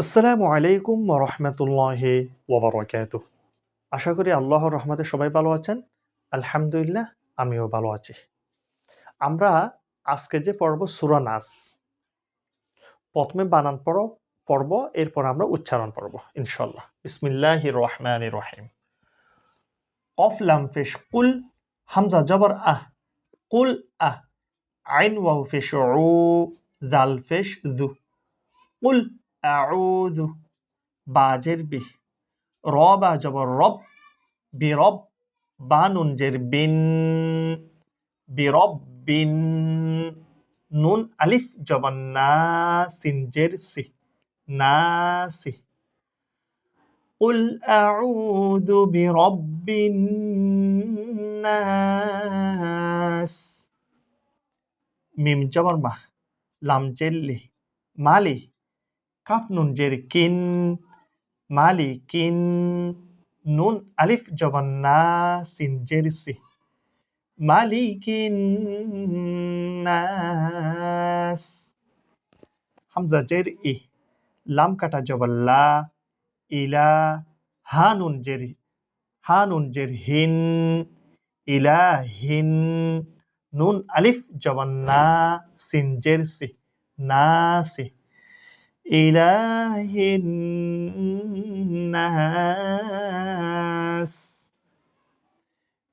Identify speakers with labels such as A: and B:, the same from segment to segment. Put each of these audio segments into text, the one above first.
A: আসসালামু আলাইকুম রহমতুল্লাহ ওবরাকাত আশা করি আল্লাহর রহমতে সবাই ভালো আছেন। আলহামদুলিল্লাহ, আমিও ভালো আছি। আমরা আজকে যে পর্ব সুরা নাস, প্রথমে বানান পড়ব পর্ব, এরপর আমরা উচ্চারণ পড়ব ইনশাল্লাহ বিসমিল্লাহ রহমান রহিম। কফ, লাম, ফিশ, কুল, হামজা, জবর, আহ। কুল, আহ। আইন, ওয়াও, ফিশ উ জাল, ফিশ, জু। কুল আউযু বাজের বি র বা জবর রব বিরব বা নুন জের বিন বিরব বিন নুন আলিফ জবর না সিন জের সি নাসি قل أعوذ برب الناس মিম জবর মাহ লাম জেল্লি মালি কাফ নুন জের কিন, মালিকিন, নুন, আলিফ জবর না, সিন, জের, সি। মালিকিন, নাস। হামজা, জের, ই। লাম, কাটা জবর লা। ইলা হা নুন জের হা নুন জের, হিন। ইলা হিন নুন, আলিফ জবর না, সিন, জের, সি। নাসি إله الناس.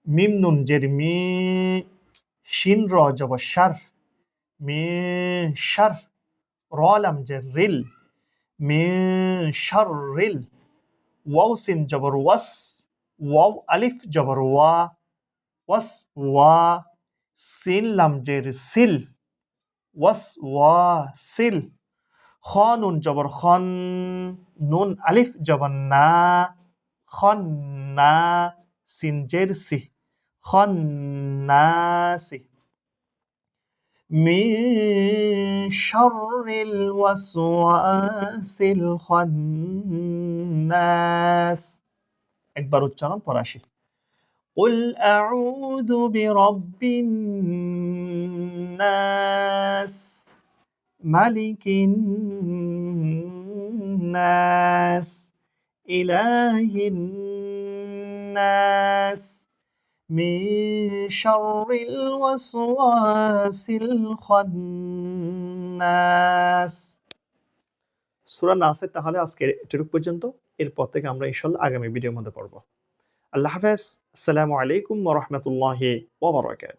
A: ميم جرمي شين را جب الشر شر رالم جرل مي شر رل واو سين جبر وس واو ألف جبر وا وس وا سين لم جر سل وس وا سل খ নুন জবর খন নুন আলিফ জবর না খন না সিনজের সি খন নাসি من شر الوسواس الخناس একবার উচ্চারণ পড়াশি قل أعوذ برب الناس ملك الناس إله الناس من شر الوسواس الخناس সুরা নাসের তাহলে আজকে এটুকু পর্যন্ত এরপর থেকে আমরা ইনশাল্লাহ আগামী ভিডিওর মধ্যে পড়ব আল্লাহ হাফেজ আসসালামু আলাইকুম ওরহমতুল্লাহ ওবরাকাত